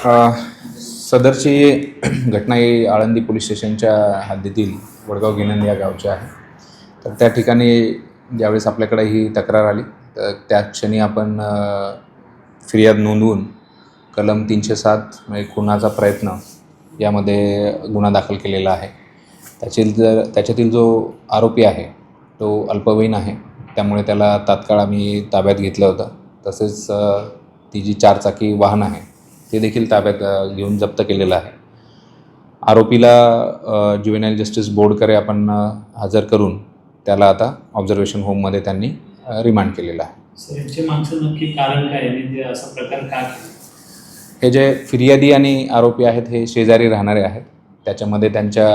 सदरची घटना ही आळंदी पोलीस स्टेशनच्या हद्दीतील वडगाव गिनंद या गावची आहे. तर त्या ठिकाणी ज्यावेळेस आपल्याकडे ही तक्रार आली तर त्या क्षणी आपण फिर्याद नोंदवून कलम तीनशे सात म्हणजे खुनाचा प्रयत्न यामध्ये गुन्हा दाखल केलेला आहे. त्याची जर त्याच्यातील जो आरोपी आहे तो अल्पवयीन आहे. त्यामुळे त्याला तात्काळ आम्ही ताब्यात घेतलं होतं. तसेच ती जी चारचाकी वाहन आहे ते देखील ताब्यात घेऊन जप्त केलेलं आहे. आरोपीला ज्युवेनाईल जस्टिस बोर्डकडे आपण हजर करून त्याला आता ऑब्झर्वेशन होममध्ये त्यांनी रिमांड केलेलं आहे. म्हणजे हे जे फिर्यादी आणि आरोपी आहेत हे शेजारी राहणारे आहेत. त्याच्यामध्ये त्यांच्या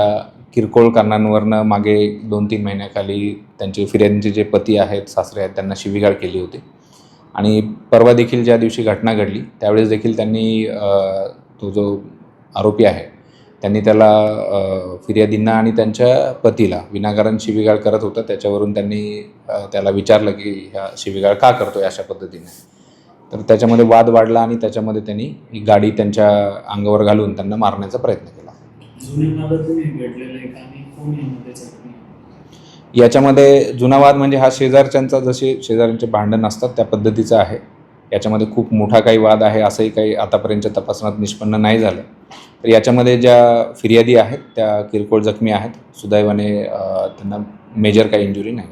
किरकोळ कारणांवरनं मागे दोन तीन महिन्याखाली त्यांचे फिर्यादींचे जे पती आहेत सासरे आहेत त्यांना शिवीगाळ केली होती. आणि परवा देखील ज्या दिवशी घटना घडली त्यावेळेस देखील त्यांनी तो जो आरोपी आहे त्यांनी त्याला फिर्यादींना आणि त्यांच्या पतीला विनाकारण शिवीगाळ करत होता. त्याच्यावरून त्यांनी त्याला विचारलं की ह्या शिवीगाळ का करतोय अशा पद्धतीने. तर त्याच्यामध्ये वाद वाढला आणि त्याच्यामध्ये त्यांनी ही गाडी त्यांच्या अंगावर घालून त्यांना मारण्याचा प्रयत्न केला. याच्यामध्ये जुना वाद म्हणजे हा शेजारच्यांचा जसे शेजाऱ्यांचे भांडण असतात त्या पद्धतीचा आहे. याच्यामध्ये खूप मोठा काही वाद आहे असंही काही आतापर्यंतच्या तपासणात निष्पन्न नाही झालं. तर याच्यामध्ये ज्या फिर्यादी आहेत त्या किरकोळ जखमी आहेत. सुदैवाने त्यांना मेजर काही इंजुरी नाही.